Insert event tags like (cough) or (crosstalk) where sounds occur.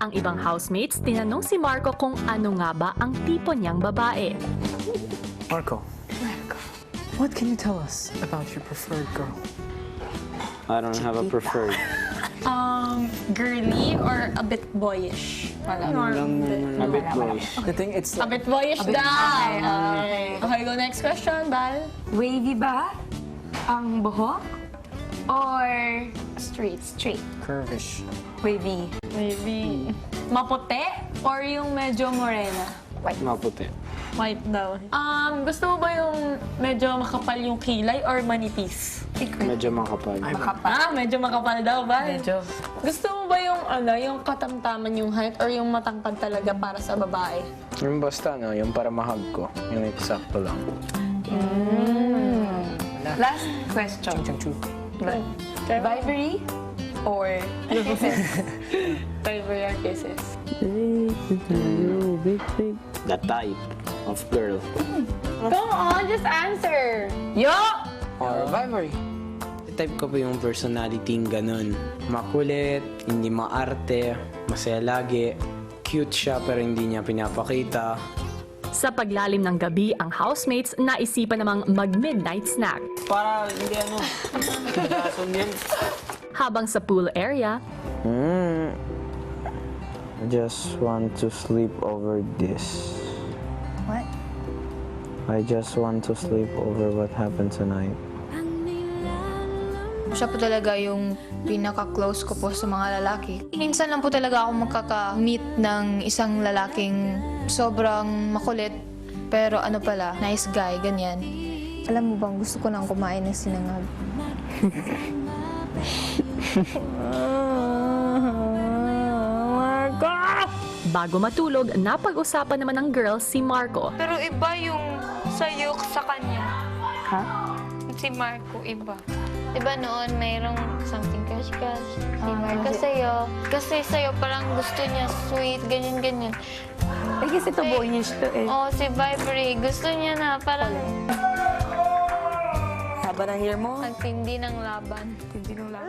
Ang ibang housemates tinanong si Marco kung ano nga ba ang tipo niyang babae. Marco. What can you tell us about your preferred girl? I don't have a preferred. (laughs) Um, girly or a bit boyish? Wala. A bit boyish. The thing, it's A bit boyish daw. Okay. okay, go next question, Bal. Wavy ba? Ang buhok? Or Straight. straight? curvish. Wavy. Maybe. Maputi or yung medyo morena? Maputi. White daw. Um, gusto mo ba yung medyo makapal yung kilay or manipis? Medyo makapal. Ah, medyo makapal daw ba? Medyo. Gusto mo ba yung ano, yung katamtaman yung height or yung matangkad talaga para sa babae? Yung basta, no? Yung para mahag ko. Yung eksakto lang. Last question. Chu. Vibery or Five your kisses. The type of girl. Come on, just answer! Yo! Or Vibery. Type ko po yung personality ng ganun. Makulit, hindi maarte, masaya lagi, cute siya pero hindi niya pinapakita. Sa paglalim ng gabi, ang housemates naisipan namang mag-midnight snack. Para hindi ano. Yan. Habang sa pool area, Hmm. I just want to sleep over this. What? I just want to sleep over what happened tonight. Siya po talaga yung pinaka-close ko po sa mga lalaki. Minsan lang po talaga ako magkaka-meet ng isang lalaking sobrang makulit, pero ano pala, nice guy, ganyan. Alam mo bang gusto ko nang kumain ng sinangag? (laughs) bago matulog, napag-usapan naman ng girls si Marco. Pero iba yung sayok sa kanya. Ha? Si Marco, iba. Diba noon, mayroong something crush-crush si Ah, Marco kasi- sa'yo. Kasi sa'yo parang gusto niya sweet, ganyan-ganyan. Eh, kasi ito boyish to eh. Oo, si Vibery, gusto niya na parang Haba ng hair mo? ang tindi ng laban. Hindi nung lang.